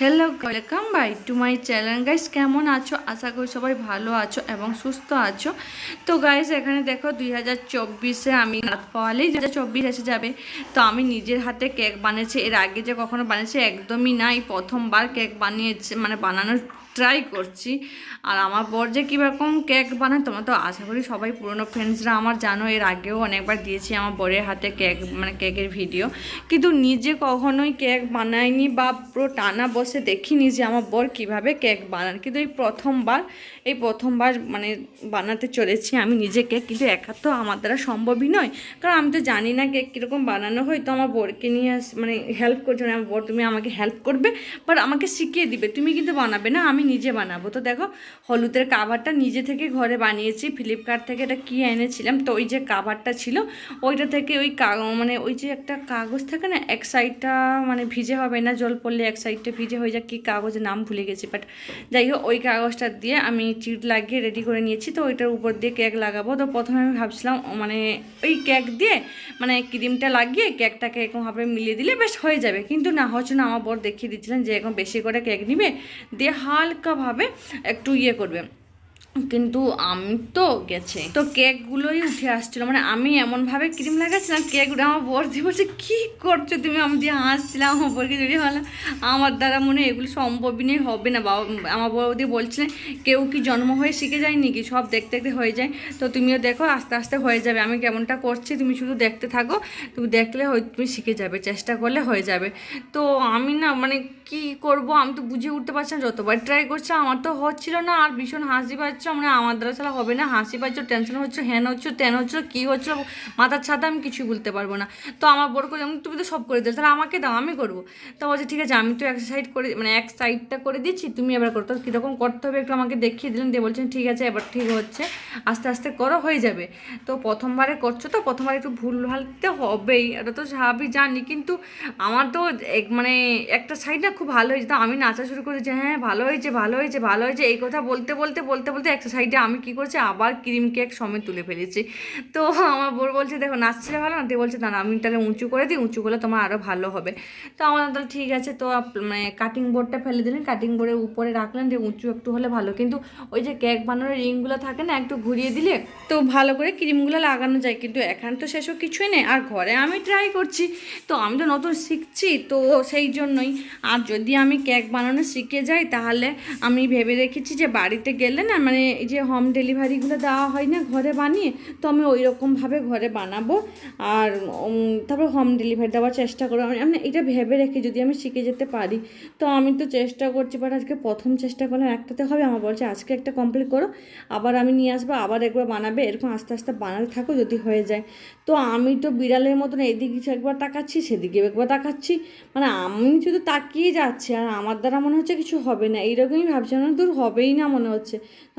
Hello welcome by to my channel guys কেমন আছো? আশা করি সবাই ভালো আছো এবং সুস্থ আছো। তো গাইস এখানে দেখো দুই হাজার চব্বিশে আমি রাত পাওয়ালেই দু চব্বিশ এসে যাবে। তো আমি নিজের হাতে কেক বানিয়েছি। এর আগে যে কখনো বানিয়েছি, একদমই না এই প্রথমবার কেক বানিয়েছে মানে বানানোর ট্রাই করছি। আর আমার বর যে কীরকম কেক বানায়, তোমরা তো আশা করি সবাই পুরনো ফ্রেন্ডসরা আমার জানো, এর আগেও অনেকবার দিয়েছি আমার বরের হাতে কেক মানে কেকের ভিডিও কিন্তু নিজে কখনোই কেক বানাইনি বা পুরো টানা বসে দেখিনি যে আমার বর কীভাবে কেক বানান কিন্তু এই প্রথমবার এই প্রথমবার মানে বানাতে চলেছি আমি নিজে কেক কিন্তু একা তো আমার দ্বারা সম্ভবই নয়। কারণ আমি তো জানি না কেক কীরকম বানানো হয়, তো আমার বরকে নিয়ে মানে হেল্প করছ না, আমার বর তুমি আমাকে হেল্প করবে বাট আমাকে শিখিয়ে দিবে। তুমি কিন্তু বানাবে না, আমি নিজে বানাবো। তো দেখো, হলুদের কাভারটা নিজে থেকে ঘরে বানিয়েছি। ফ্লিপকার্ট থেকে এটা কি এনেছিলাম। তো ওই যে কাভারটা ছিল, ওইটা থেকে ওই মানে ওই যে একটা কাগজ থাকে না, এক সাইডটা মানে ভিজে হবে না, জল পড়লে এক সাইডটা ভিজে হয়ে যায় কী কাগজের নাম ভুলে গেছি। বাট যাই হোক, ওই কাগজটা দিয়ে আমি চিট লাগিয়ে রেডি করে নিয়েছি। তো ওইটার উপর দিয়ে কেক লাগাবো। তো প্রথমে আমি ভাবছিলাম মানে ওই কেক দিয়ে মানে ক্রিমটা লাগিয়ে কেকটাকে এরকমভাবে মিলিয়ে দিলে বেশ হয়ে যাবে। কিন্তু না, হচ্ছে না, আমার বর দেখিয়ে দিচ্ছিলেন যে এরকম বেশি করে কেক নিবে। দিয়ে হালকাভাবে একটু ইয়ে করবে। কিন্তু আমি তো গেছে। তো কেকগুলোই উঠে আসছিল। মানে আমি এমনভাবে ক্রিম লাগাচ্ছিলাম, কেকগুলো আমার বর দিয়ে বলছে, কী করছ তুমি? আমি দিয়ে হাসছিলাম, আমার বরকে যদি বললাম, আমার দ্বারা মনে এগুলো সম্ভবই নেই, হবে না। বাবা, আমার বর দিয়ে বলছিলেন কেউ কি জন্ম হয়ে শিখে যায় নাকি সব দেখতে দেখতে হয়ে যায়। তো তুমিও দেখো, আস্তে আস্তে হয়ে যাবে। আমি কেমনটা করছি, তুমি শুধু দেখতে থাকো। তুমি দেখলে তুমি শিখে যাবে, চেষ্টা করলে হয়ে যাবে। তো আমি না মানে কি করব? আমি তো বুঝে উঠতে পারছি না, যতবার ট্রাই করছি, আমার তো হচ্ছিল না, আর ভীষণ হাসি পাচ্ছ। মানে আমার দ্বারা ছাড়া হবে না। হাসি পাচ্ছ টেনশন হচ্ছে হ্যান হচ্ছে, তেন হচ্ছে, কী হচ্ছে, মাথার ছাদা আমি কিছুই বলতে পারব না। তো আমার বড় করে তুমি তো সব করে দিলে, তাহলে আমাকে দাও, আমি করব। তো বলছে, ঠিক আছে, আমি তো এক সাইড করে মানে এক সাইডটা করে দিচ্ছি, তুমি এবার করো। তো কীরকম করতে হবে একটু আমাকে দেখিয়ে দিলেন, দিয়ে বলছেন, ঠিক আছে, এবার ঠিক হচ্ছে, আস্তে আস্তে করো, হয়ে যাবে। তো প্রথমবারে করছ তো, প্রথমবার একটু ভুল ভালতে হবেই, এটা তো স্বাভাবিক, জানি, কিন্তু আমার তো এক- মানে একটা সাইড না, খুব ভালো হয়েছে। তো আমি নাচা শুরু করেছি হ্যাঁ ভালো হয়েছে ভালো হয়েছে ভালো হয়েছে। এই কথা বলতে বলতে বলতে বলতে একটা সাইডে আমি কি করছি? আবার ক্রিম কেক সমেত তুলে ফেলেছি। তো আমার বোর বলছে, দেখো নাচছিলে ভালো না? দিয়ে বলছে, না আমি তাহলে উঁচু করে দিই, উঁচু করলে তোমার আরও ভালো হবে। তো আমার তাহলে ঠিক আছে, তো মানে কাটিং বোর্ডটা ফেলে দিলেন কাটিং বোর্ডের উপরে রাখলেন যে উঁচু একটু হলে ভালো। কিন্তু ওই যে কেক বানানোর রিংগুলো থাকে না, একটু ঘুরিয়ে দিলে তো ভালো করে ক্রিমগুলো লাগানো যায়। কিন্তু এখানে তো সেসব কিছুই নেই, আর ঘরে আমি ট্রাই করছি। তো আমি তো নতুন শিখছি, তো সেই জন্যই। আর যদি আমি কেক বানানো শিখে যাই, তাহলে আমি ভেবে রেখেছি যে বাড়িতে গেলে না মানে এই যে হোম ডেলিভারিগুলো দেওয়া হয় না ঘরে বানিয়ে, তো আমি ওই রকমভাবে ঘরে বানাবো। আর তারপর হোম ডেলিভারি দেওয়ার চেষ্টা করব। আমি এটা ভেবে রেখে যদি আমি শিখে যেতে পারি, তো আমি তো চেষ্টা করছি বাট আজকে প্রথম চেষ্টা করলাম, একটাতে হবে। আমার বলছে, আজকে একটা কমপ্লিট করো, আবার আমি নিয়ে আসব, আবার একবার বানাবে, এরকম আস্তে আস্তে বানাতে থাকো যদি হয়ে যায়। তো আমি তো বিড়ালের মতন এদিকে একবার তাকাচ্ছি সেদিকে একবার তাকাচ্ছি। মানে আমি শুধু তাকিয়ে যাচ্ছি, আর আমার দ্বারা মনে হচ্ছে কিছু হবে না। এইরকমই ভাবছি না দূর হবেই না মনে হচ্ছে।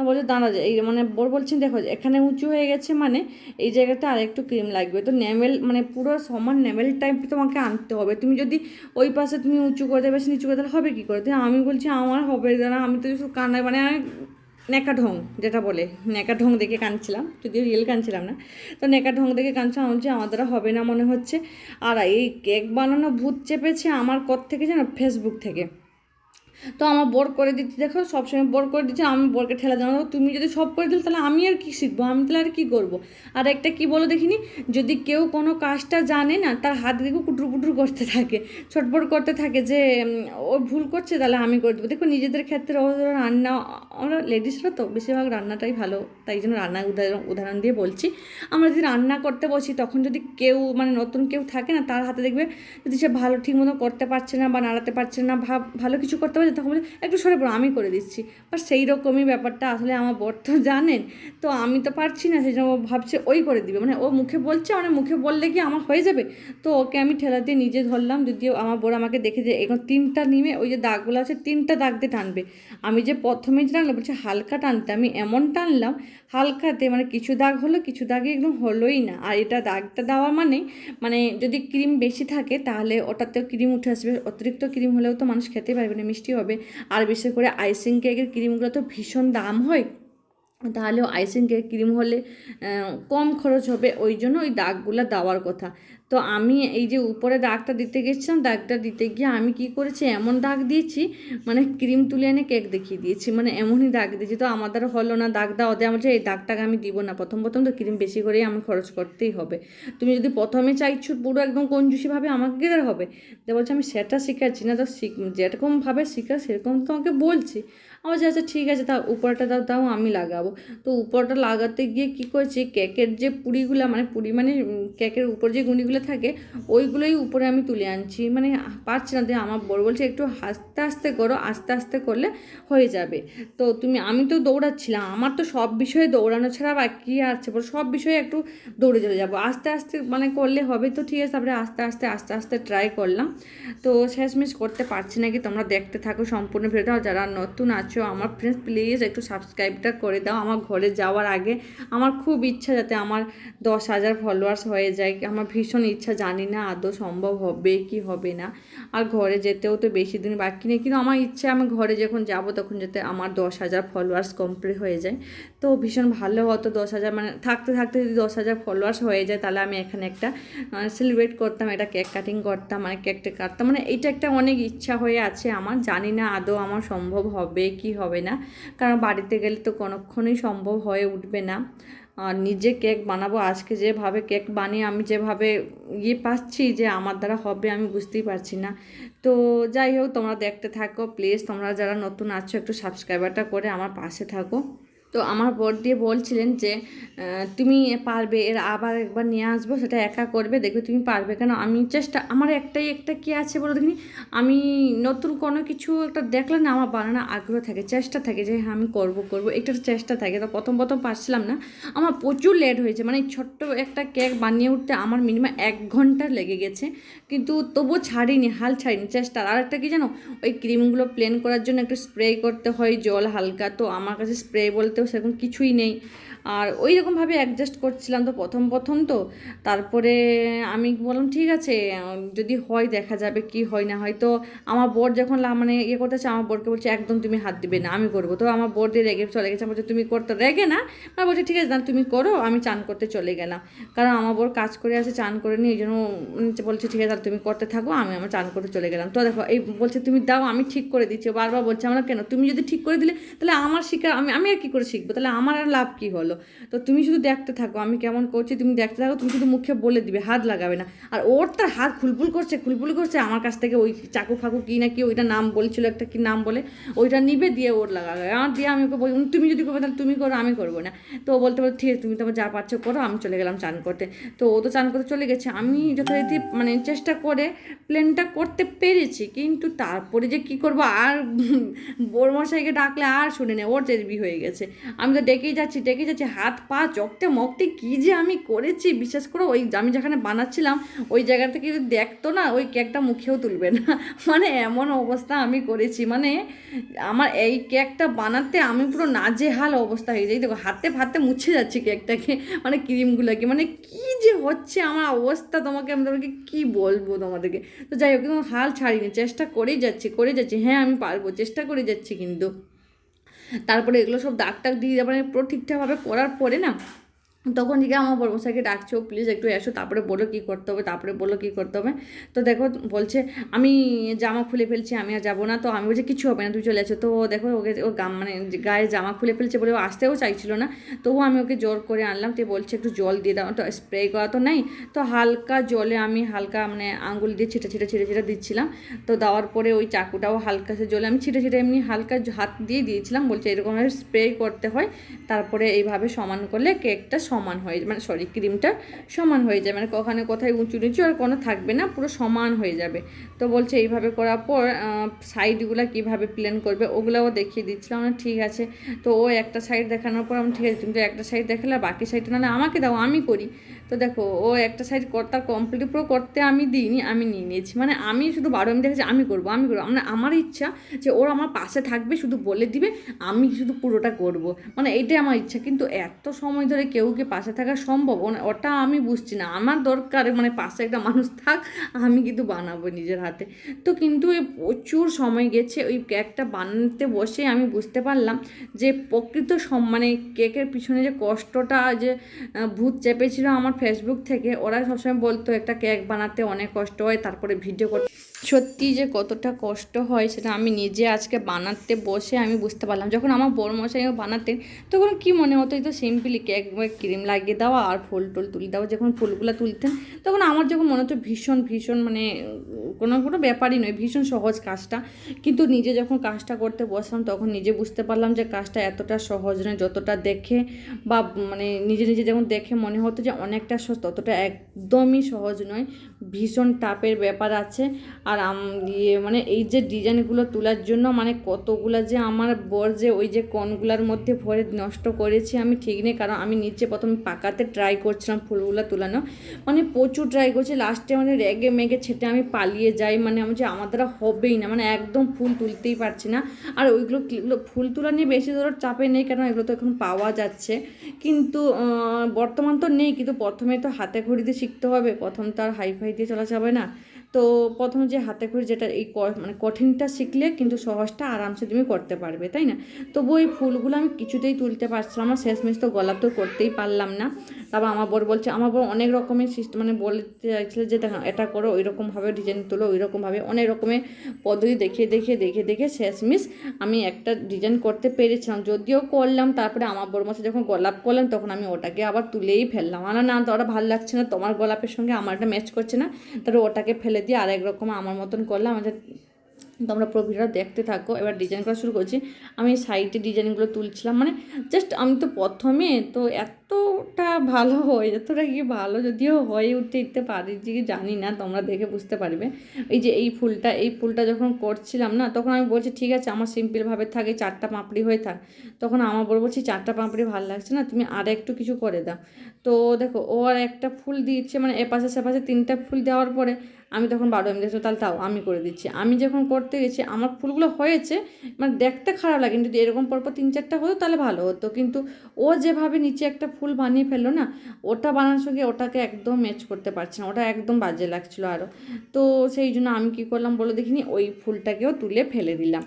বলছে, দাঁড়া যায় এই মানে বর বলছেন দেখো, এখানে উঁচু হয়ে গেছে মানে এই জায়গাতে আর একটু ক্রিম লাগবে। তো নেমেল মানে পুরো সমান নেমেল টাইপ তোমাকে আনতে হবে। তুমি যদি ওই পাশে তুমি উঁচু করে দেবে নিচু করে দিলে হবে কী করে? তো আমি বলছি, আমার হবে, দাঁড়া, আমি তো কান্নায় মানে নেকা ঢং যেটা বলে নেকা ঢং দেখে কাঁদছিলাম, যদিও রিয়েল কাঁদছিলাম না। তো নেকা ঢং দেখে কাঁদছিলাম বলছি, আমার দ্বারা হবে না মনে হচ্ছে। আর এই কেক বানানো ভূত চেপেছে আমার কত থেকে যেন ফেসবুক থেকে। তো আমার বোর করে দিচ্ছি, দেখো সবসময় বোর করে দিচ্ছে, আমি বোরকে ঠেলা জানাব তুমি যদি সব করে দিলে তাহলে আমি আর কি শিখব? আমি তাহলে আর কি করব? আর একটা কি বলো দেখিনি? যদি কেউ কোনো কাজটা জানে না, তার হাত দেখো কুটুর পুটুর করতে থাকে ছটপট করতে থাকে যে ও ভুল করছে তাহলে আমি করে দেবো। দেখো নিজেদের ক্ষেত্রে রান্না, আমরা লেডিসরা তো বেশিরভাগ রান্নাটাই ভালো, তাই জন্য রান্নার উদাহরণ উদাহরণ দিয়ে বলছি। আমরা যদি রান্না করতে বসি, তখন যদি কেউ মানে নতুন কেউ থাকে না, তার হাতে দেখবে যদি সে ভালো ঠিক মতো করতে পারছে না বা নাড়াতে পারছে না, ভাব, ভালো কিছু করতে পারছে তখন বলে, একটু সরে পড়ো, আমি করে দিচ্ছি। বা সেই রকমই ব্যাপারটা আসলে আমার বর তো জানেন। তো আমি তো পারছি না, সেই জন্য ও ভাবছে ওই করে দিবে। মানে ও মুখে বলছে মানে মুখে বললে কি আমার হয়ে যাবে? তো ওকে আমি ঠেলা দিয়ে নিজে ধরলাম, যদিও আমার বর আমাকে দেখে যে এখন তিনটা নিমে, ওই যে দাগগুলো আছে, তিনটা দাগ দিয়ে টানবে। আমি যে প্রথমে যে টানলাম, বলছে হালকা টানতে, আমি এমন টানলাম হালকাতে মানে কিছু দাগ হলো, কিছু দাগে একদম হলোই না। আর এটা দাগটা দেওয়া মানে মানে যদি ক্রিম বেশি থাকে তাহলে ওটাতেও ক্রিম উঠে আসবে। অতিরিক্ত ক্রিম হলেও তো মানুষ খেতে পারবে না, মিষ্টি হবে। আর বিশেষ করে আইসিং কেকের ক্রিমগুলো তো ভীষণ দাম হয়। তাহলেও আইসিং কেক ক্রিম হলে কম খরচ হবে, ওই জন্য ওই দাগগুলো দেওয়ার কথা। তো আমি এই যে উপরে দাগটা দিতে গেছিলাম, দাগটা দিতে গিয়ে আমি কি করেছি, এমন দাগ দিয়েছি মানে ক্রিম তুলে এনে কেক দেখিয়ে দিয়েছি মানে এমনই দাগ দিয়েছি। তো আমার দ্বারা হলো না দাগ দাও ওদের আমার এই দাগটাকে আমি দিব না, প্রথম প্রথম তো ক্রিম বেশি করেই আমি খরচ করতেই হবে। তুমি যদি প্রথমে চাইছো পুরো একদম কঞ্জুসিভাবে, আমাকে গেলে হবে? তো বলছে, আমি সেটা শেখাচ্ছি না, তো শিখ যেরকমভাবে শেখা, সেরকম তোমাকে বলছি। আমার যে আচ্ছা ঠিক আছে তা উপরটা দাও তাও আমি লাগাবো। তো উপরটা লাগাতে গিয়ে কি করেছি, কেকের যে পুরিগুলো মানে পুরি মানে কেকের উপর যে গুঁড়িগুলো থাকে, ওইগুলোই উপরে আমি তুলে আনছি। মানে পারছি না দিয়ে আমার বড় বলছে, একটু আস্তে আস্তে করো, আস্তে আস্তে করলে হয়ে যাবে। তো তুমি, আমি তো দৌড়াচ্ছিলাম, আমার তো সব বিষয়ে দৌড়ানো ছাড়া বাকি আছে, বলো, সব বিষয়ে একটু দৌড়ে চলে যাব। আস্তে আস্তে মানে করলে হবে তো, ঠিক আছে, তারপরে আস্তে আস্তে আস্তে আস্তে ট্রাই করলাম। তো শেষমেশ করতে পারছি নাকি তোমরা দেখতে থাকো সম্পূর্ণ ভিডিওটা যারা নতুন আছো আমার ফ্রেন্ডস প্লিজ একটু সাবস্ক্রাইবটা করে দাও। আমার ঘরে যাওয়ার আগে আমার খুব ইচ্ছা যাতে আমার দশ হাজার ফলোয়ার্স হয়ে যায়। আমার ভীষণ ইচ্ছা, জানি না আদৌ সম্ভব হবে কি হবে না। আর ঘরে যেতেও তো বেশি দিন বাকি নেই। কিন্তু আমার ইচ্ছা, আমি ঘরে যখন যাব তখন যাতে আমার দশ হাজার ফলোয়ার্স কমপ্লিট হয়ে যায়। তো ভীষণ ভালো হতো দশ হাজার মানে থাকতে থাকতে যদি দশ হাজার ফলোয়ার্স হয়ে যায়, তাহলে আমি এখানে একটা সেলিব্রেট করতাম, একটা কেক কাটিং করতাম মানে কেকটা কাটতাম। মানে এটা একটা অনেক ইচ্ছা হয়ে আছে আমার। জানি না আদৌ আমার সম্ভব হবে কি হবে না? কারণ বাড়িতে গেলে তো কোনোক্ষণই সম্ভব হয়ে উঠবে না। আর নিজে কেক বানাবো, আজকে যেভাবে কেক বানিয়ে আমি যেভাবে ইয়ে পাচ্ছি যে আমার দ্বারা হবে আমি বুঝতেই পারছি না। তো যাই হোক, তোমরা দেখতে থাকো প্লিজ তোমরা যারা নতুন আছো একটু সাবস্ক্রাইবারটা করে আমার পাশে থাকো। তো আমার বর দিয়ে বলছিলেন যে তুমি পারবে, এর আবার একবার নিয়ে আসব, সেটা একা করবে, দেখবে তুমি পারবে। কেন? আমি চেষ্টা, আমার একটাই, একটা কি আছে বলো দেখিনি? আমি নতুন কোনো কিছু একটা দেখলে না, আমার বানানো আগ্রহ থাকে, চেষ্টা থাকে যে হ্যাঁ আমি করব করব, একটা চেষ্টা থাকে। তো প্রথম প্রথম পারছিলাম না। আমার প্রচুর লেট হয়েছে মানে ছোট্ট একটা কেক বানিয়ে উঠতে আমার মিনিমাম এক ঘণ্টা লেগে গেছে। কিন্তু তবুও ছাড়িনি, হাল ছাড়িনি, চেষ্টা। আর একটা কি জানো? ওই ক্রিমগুলো প্লেন করার জন্য একটু স্প্রে করতে হয় জল হালকা। তো আমার কাছে স্প্রে বলতেও সেরকম কিছুই নেই। আর ওই রকমভাবে অ্যাডজাস্ট করছিলাম তো প্রথম প্রথম তো। তারপরে আমি বললাম, ঠিক আছে যদি হয় দেখা যাবে কি হয় না হয়। তো আমার বোর যখন মানে ইয়ে করতেছে আমার বোরকে বলছে, একদম তুমি হাত দিবে না, আমি করব। তো আমার বোর দিয়ে রেগে চলে গেছে। বলছে, তুমি করতে রেগে না? আর বলছে, ঠিক আছে না তুমি করো, আমি চান করতে চলে গেলাম। কারণ আমার বোর কাজ করে আছে, চান করে নিয়ে, এই জন্য বলছে, ঠিক আছে তুমি করতে থাকো, আমি আমার চান করতে চলে গেলাম। তো দেখো, এই বলছে, তুমি দাও, আমি ঠিক করে দিচ্ছি। বারবার বলছে, আমরা কেন? তুমি যদি ঠিক করে দিলে, তাহলে আমার শিখা আমি আমি আর কী করে শিখব? তাহলে আমার আর লাভ কী হলো? তো তুমি শুধু দেখতে থাকো, আমি কেমন করছি, তুমি দেখতে থাকো, তুমি শুধু মুখে বলে দিবে, হাত লাগাবে না। আর ওর তার হাত খুলফুল করছে খুলফুল করছে, আমার কাছ থেকে ওই চাকু ফাকু কি না কি ওইটা নাম বলছিল, একটা কি নাম বলে, ওইটা নিবে দিয়ে ওর লাগাবে। আমার দিয়ে আমি ওকে বলি তুমি যদি করবে তাহলে তুমি করো, আমি করব না। তো বলতে বলতে ঠিক আছে, তুমি তোমার যা পারছ করো, আমি চলে গেলাম চান করতে। তো ও তো চান করতে চলে গেছে। আমি যথারীতি মানে চেষ্টা করে প্লেনটা করতে পেরেছি, কিন্তু তারপরে যে কি করব, আর বোর মশাইকে ডাকলে আর শুনে নে ওর চেরবি হয়ে গেছে। আমি তো ডেকেই যাচ্ছি ডেকেই যাচ্ছি হাত পা চকটে মকটে কী যে আমি করেছি, বিশ্বাস করো, ওই আমি যেখানে বানাচ্ছিলাম, ওই জায়গা থেকে যদি দেখতো না, ওই কেকটা মুখেও তুলবে না। মানে এমন অবস্থা আমি করেছি। মানে আমার এই কেকটা বানাতে আমি পুরো নাজেহাল অবস্থা হয়ে যাই। দেখো, হাতে ফাতে মুছে যাচ্ছি কেকটাকে মানে ক্রিমগুলোকে। মানে কি যে হচ্ছে আমার অবস্থা তোমাকে, আমি তোমাকে কী বলব তোমাদেরকে? তো যাই হোক, কিন্তু হাল ছাড়িনি। চেষ্টা করেই যাচ্ছি, করে যাচ্ছি। হ্যাঁ আমি পারব, চেষ্টা করে যাচ্ছি কিন্তু। তারপরে এগুলো সব দাগ টাগ দিয়ে মানে পুরো ঠিকঠাকভাবে করার পরে না তখন থেকে আমার বর্মশাইকে ডাকছো প্লিজ একটু এসো। তারপরে বলো কী করতে হবে, তারপরে বলো কী করতে হবে। তো দেখো, বলছে, আমি জামা খুলে ফেলছি, আমি আর যাব না। তো আমি বলছি, কিছু হবে না, তুই চলে আসো তো ও দেখো, ওকে ও গাম মানে গায়ে জামা খুলে ফেলছে বলে ও আসতেও চাইছিল না। তবুও আমি ওকে জোর করে আনলাম। তো বলছে, একটু জল দিয়ে দাও। তো স্প্রে করা তো নেই। তো হালকা জলে আমি হালকা মানে আঙুল দিয়ে ছিটে ছিটে ছিটে ছিটে দিচ্ছিলাম। তো দেওয়ার পরে ওই চাকুটাও হালকা সে জলে আমি ছিটে ছিটে এমনি হালকা হাত দিয়ে দিয়েছিলাম। বলছে এরকমভাবে স্প্রে করতে হয়। তারপরে এইভাবে সমান করলে কেকটা সমান হয়ে মানে সরি ক্রিমটা সমান হয়ে যায় মানে কখনো কোথায় উঁচু নিচু আর কোনো থাকবে না, পুরো সমান হয়ে যাবে। তো বলছে এইভাবে করার পর সাইডগুলো কীভাবে প্লেন করবে ওগুলোও দেখিয়ে দিচ্ছিলাম না ঠিক আছে। তো ও একটা সাইড দেখানোর পর আমি ঠিক আছে, তুমি তো একটা সাইড দেখালে, বাকি সাইডটা নাহলে আমাকে দাও, আমি করি। তো দেখো, ও একটা সাইড তার কমপ্লিট পুরো করতে আমি দিইনি, আমি নিয়ে নিয়েছি। মানে আমি শুধু বারো আমি দেখেছি আমি করব আমি করব। মানে আমার ইচ্ছা যে ওর আমার পাশে থাকবে, শুধু বলে দিবে, আমি শুধু পুরোটা করব। মানে এইটাই আমার ইচ্ছা। কিন্তু এত সময় ধরে কেউ কি পাশে থাকা সম্ভব? ওনা- ওটা আমি বুঝছি না। আমার দরকার মানে পাশে একটা মানুষ থাক, আমি কিন্তু বানাবো নিজের হাতে। তো কিন্তু প্রচুর সময় গেছে, ওই কেকটা বানাতে বসে আমি বুঝতে পারলাম যে প্রকৃত সম মানে কেকের পিছনে যে কষ্টটা, যে ভূত চেপেছিল আমার ফেসবুক থেকে ওরা সবসময় বলতো, একটা কেক বানাতে অনেক কষ্ট হয়, তারপরে ভিডিও করতে। সত্যি যে কতটা কষ্ট হয় সেটা আমি নিজে আজকে বানাতে বসে আমি বুঝতে পারলাম। যখন আমার বড় মশাই বানাতেন, তখন কি মনে হতো, এই তো সিম্পলি কেক ক্রিম লাগিয়ে দেওয়া আর ফুল টুল তুলে দেওয়া যখন ফুলগুলো তুলতেন, তখন আমার যখন মনে হতো ভীষণ ভীষণ মানে কোনো কোনো ব্যাপারই নয়, ভীষণ সহজ কাজটা। কিন্তু নিজে যখন কাজটা করতে বসলাম, তখন নিজে বুঝতে পারলাম যে কাজটা এতটা সহজ নয়, যতটা দেখে বা মানে নিজে নিজে যখন দেখে মনে হতো যে অনেকটা সহজ, ততটা একদমই সহজ নয়। ভীষণ টাপের ব্যাপার আছে। আর ইয়ে মানে এই যে ডিজাইনগুলো তোলার জন্য মানে কতগুলা যে আমার বর যে ওই যে কনগুলার মধ্যে ভরে নষ্ট করেছি, আমি ঠিক নেই। কারণ আমি নিচে প্রথমে পাকাতে ট্রাই করছিলাম ফুলগুলো তোলানো। মানে প্রচুর ট্রাই করছি লাস্টে মানে রেগে মেগে ছেটে আমি পালিয়ে যাই মানে আমি যে আমার দ্বারা হবেই না মানে একদম ফুল তুলতেই পারছি না। আর ওইগুলো ফুল তোলা নিয়ে বেশি ধরো চাপে নেই, কেন এগুলো তো এখন পাওয়া যাচ্ছে। কিন্তু বর্তমান তো নেই, কিন্তু প্রথমে তো হাতে খড়িতে শিখতে হবে, প্রথম তো আর হাই ফাই দিয়ে চলা যাবে না। তো প্রথমে যে হাতে খড়ি যেটা এই মানে কঠিনটা শিখলে কিন্তু সহজটা আরামসে তুমি করতে পারবে, তাই না? তবু এই ফুলগুলো আমি কিছুতেই তুলতে পারছিলাম না, শেষমেশ তো গলাপ তো করতেই পারলাম না। তারপর আমার বর বলছে, আমার বর অনেক রকমের সিস্টেম মানে বলতে চাইছিল যে দেখো, এটা করো ওই রকমভাবে ডিজাইন তোলো ওই রকমভাবে অনেক রকমের পদ্ধতি দেখিয়ে দেখিয়ে দেখে দেখে শেষমেশ আমি একটা ডিজাইন করতে পেরেছিলাম। যদিও করলাম, তারপরে আমার বড় মাসে যখন গোলাপ করলাম তখন আমি ওটাকে আবার তুলেই ফেললাম। আমার না তো ওটা ভালো লাগছে না, তোমার গোলাপের সঙ্গে আমারটা ম্যাচ করছে না, তারপরে ওটাকে ফেলে দিয়ে আরেক রকম আমার মতন করলাম আমাদের তোমরা প্রভিটা দেখতে থাকো। এবার ডিজাইন করা শুরু করছি। আমি সাইডে ডিজাইনগুলো তুলছিলাম। মানে জাস্ট আমি তো প্রথমে তো এতটা ভালো হয়, এতটা কি ভালো যদিও হয়ে উঠতে উঠতে পারি যে জানি না, তোমরা দেখে বুঝতে পারবে। এই যে এই ফুলটা এই ফুলটা যখন করছিলাম না, তখন আমি বলছি, ঠিক আছে, আমার সিম্পলভাবে থাকে চারটা পাঁপড়ি হয়ে থাক। তখন আমার বড় বলছি, চারটা পাঁপড়ি ভালো লাগছে না, তুমি আর একটু কিছু করে দাও। তো দেখো, ও আর একটা ফুল দিচ্ছে মানে এপাশে সেপাশে তিনটা ফুল দেওয়ার পরে আমি তখন বারো এমনি দেখছ তাহলে তাও আমি করে দিচ্ছি। আমি যখন করতে গেছি, আমার ফুলগুলো হয়েছে মানে দেখতে খারাপ লাগে যদি এরকম পরপর তিন চারটা হতো, তাহলে ভালো হতো। কিন্তু ও যেভাবে নিচে একটা ফুল বানিয়ে ফেলল না, ওটা বানানোর সঙ্গে ওটাকে একদম ম্যাচ করতে পারছে না, ওটা একদম বাজে লাগছিল আরও তো সেই জন্য আমি কি করলাম বলে দেখিনি, ওই ফুলটাকেও তুলে ফেলে দিলাম।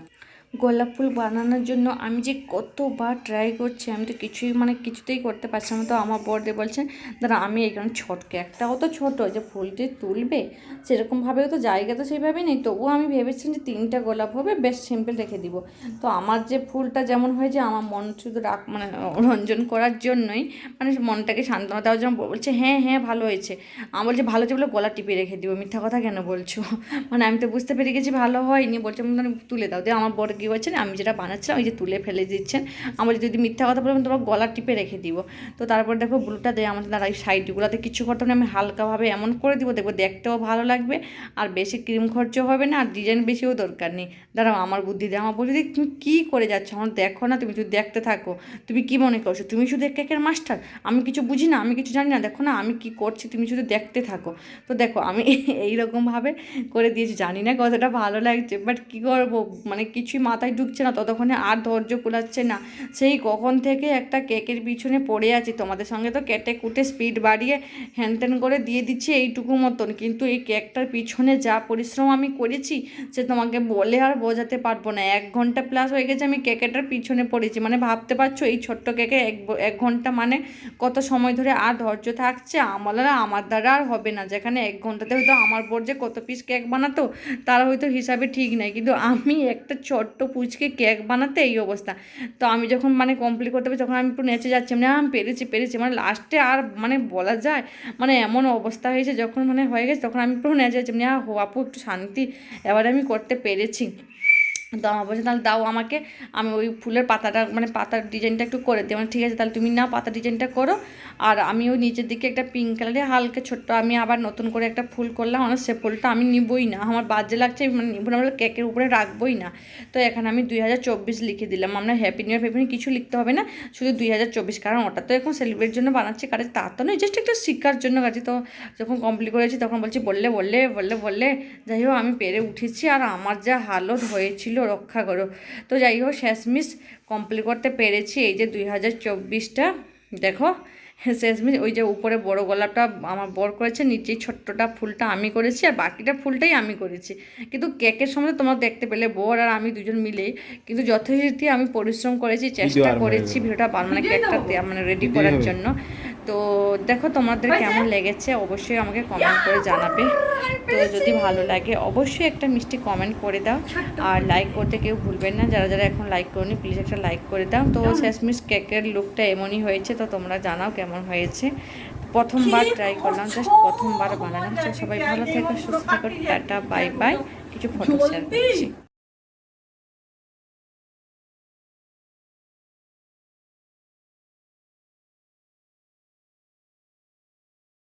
গোলাপ ফুল বানানোর জন্য আমি যে কতবার ট্রাই করছি, আমি তো কিছুই মানে কিছুতেই করতে পারছিলাম না। তো আমার বড়দে বলছেন দাঁড়া, আমি এখানে ছোটকে, একটাও তো ছোট যে ফুলটি তুলবে সেরকমভাবেও তো জায়গা তো সেইভাবে নেই। তবুও আমি ভেবেছিলাম যে তিনটা গোলাপ হবে, বেশ সিম্পল রেখে দিব। তো আমার যে ফুলটা যেমন হয়েছে, আমার মন শুধু রাখ মানে রঞ্জন করার জন্যই মানে মনটাকে সান্ত্বনা দেওয়ার জন্য বলছে হ্যাঁ হ্যাঁ ভালো হয়েছে। আমার বলছে, ভালো হয়েছে বলে গলা টিপে রেখে দিব মিথ্যা কথা কেন বলছো? মানে আমি তো বুঝতে পেরে গেছি, ভালো হয়নি, বলছে তুলে দাও, দিয়ে আমার বড় কী বলছেন আমি যেটা বানাচ্ছিলাম, ওই যে তুলে ফেলে দিচ্ছেন। আমার যদি মিথ্যা কথা বলবেন তোমার গলা টিপে রেখে দিব। তো তারপর দেখো ব্লুটা দেয় আমাদের দাঁড়া এই সাইডগুলোতে কিছু করতে হবে না। আমি হালকাভাবে এমন করে দিব, দেখব দেখতেও ভালো লাগবে। আর বেশি ক্রিম খরচ হবে না, আর ডিজাইন বেশিও দরকার নেই। দাঁড়াও, আমার বুদ্ধি দেয়, আমার দিয়ে। তুমি কী করে যাচ্ছ? আমার দেখো না, তুমি শুধু দেখতে থাকো। তুমি কি মনে করছ? তুমি শুধু কেকের মাস্টার আমি কিছু বুঝি না, আমি কিছু জানি না। দেখো না, আমি কি করছি? তুমি শুধু দেখতে থাকো। তো দেখো, আমি এইরকমভাবে করে দিয়েছি। জানি না কতটা ভালো লাগছে বাট কী করব? মানে কিছুই মাথায় ঢুকছে না, ততক্ষণে আর ধৈর্য কুলাচ্ছে না। সেই কখন থেকে একটা কেকের পিছনে পড়ে আছি। তোমাদের সঙ্গে তো কেটে কুটে স্পিড বাড়িয়ে হ্যান ত্যান করে দিয়ে দিচ্ছি এইটুকু মতন। কিন্তু এই কেকটার পিছনে যা পরিশ্রম আমি করেছি, সে তোমাকে বলে আর বোঝাতে পারব না। এক ঘণ্টা প্লাস হয়ে গেছে আমি কেকেটার পিছনে পড়েছি। মানে ভাবতে পারছ, এই ছোট্ট কেকে এক এক ঘণ্টা মানে কত সময় ধরে আর ধৈর্য থাকছে? আমার আমার দ্বারা আর হবে না। যেখানে এক ঘন্টাতে হয়তো আমার বোর যে কত পিস কেক বানাতো, তার হয়তো হিসাবে ঠিক নাই। কিন্তু আমি একটা ছোট্ট পুচকে কেক বানাতে এই অবস্থা। তো আমি যখন মানে কমপ্লিট করতে পারি তখন আমি একটু নেচে যাচ্ছি মানে আমি পেরেছি পেরেছি মানে লাস্টে আর মানে বলা যায় মানে এমন অবস্থা হয়েছে যখন মানে হয়ে গেছে, তখন আমি একটু নেচে যাচ্ছি মানে হো আপু একটু শান্তি, এবার আমি করতে পেরেছি। তো আমার বলছে, তাহলে দাও আমাকে, আমি ওই ফুলের পাতাটা মানে পাতার ডিজাইনটা একটু করে দিই। মানে ঠিক আছে, তাহলে তুমি না পাতা ডিজাইনটা করো। আর আমি ওই নিচের দিকে একটা পিঙ্ক কালারের হালকা ছোট্ট, আমি আবার নতুন করে একটা ফুল করলাম, আমার সে ফুলটা আমি নিবই না। আমার বাজে লাগছে মানে নিব না বলে কেকের উপরে রাখবই না। তো এখানে আমি দুই হাজার চব্বিশ লিখে দিলাম। আমরা হ্যাপি নিউ ইয়ার কিছু লিখতে হবে না, শুধু দুই হাজার চব্বিশ। কারণ ওটা তো এখন সেলিব্রেট জন্য বানাচ্ছি, কারণ তা তো নয় জাস্ট একটা শিক্ষার জন্য কাছে তো যখন কমপ্লিট করেছি, তখন বলছি, বললে বললে বললে বললে। যাই হোক, আমি পেরে উঠেছি। আর আমার যা হালত হয়েছিল রক্ষা করো। তো যাই হোক শেষমিস কমপ্লিট করতে পেরেছি। এই যে দুই হাজার চব্বিশটা দেখো শেষমিস ওই যে উপরে বড় গোলাপটা আমার বর করেছে নিচেই ছোট্টটা ফুলটা আমি করেছি আর বাকিটা ফুলটাই আমি করেছি। কিন্তু কেকের সময় তোমরা দেখতে পেলে বর আর আমি দুজন মিলেই কিন্তু যথারীতি আমি পরিশ্রম করেছি চেষ্টা করেছি ভিডিওটা বান- মানে কেকটা মানে রেডি করার জন্য। তো দেখো তোমাদের কেমন লেগেছে অবশ্যই আমাকে কমেন্ট করে জানাবে। তো যদি ভালো লাগে অবশ্যই একটা মিষ্টি কমেন্ট করে দাও। আর লাইক করতে কেউ ভুলবেন না যারা যারা এখন লাইক করনি প্লিজ একটা লাইক করে দাও। তো শেষমিস কেকের লুকটা এমনই হয়েছে তো তোমরা জানাও কেমন হয়েছে। প্রথমবার ট্রাই করলাম জাস্ট প্রথমবার বানানো তো সবাই ভালো থেকো সুস্থ থেকো টাটা বাই বাই কিছু ফটো শেয়ার করছি।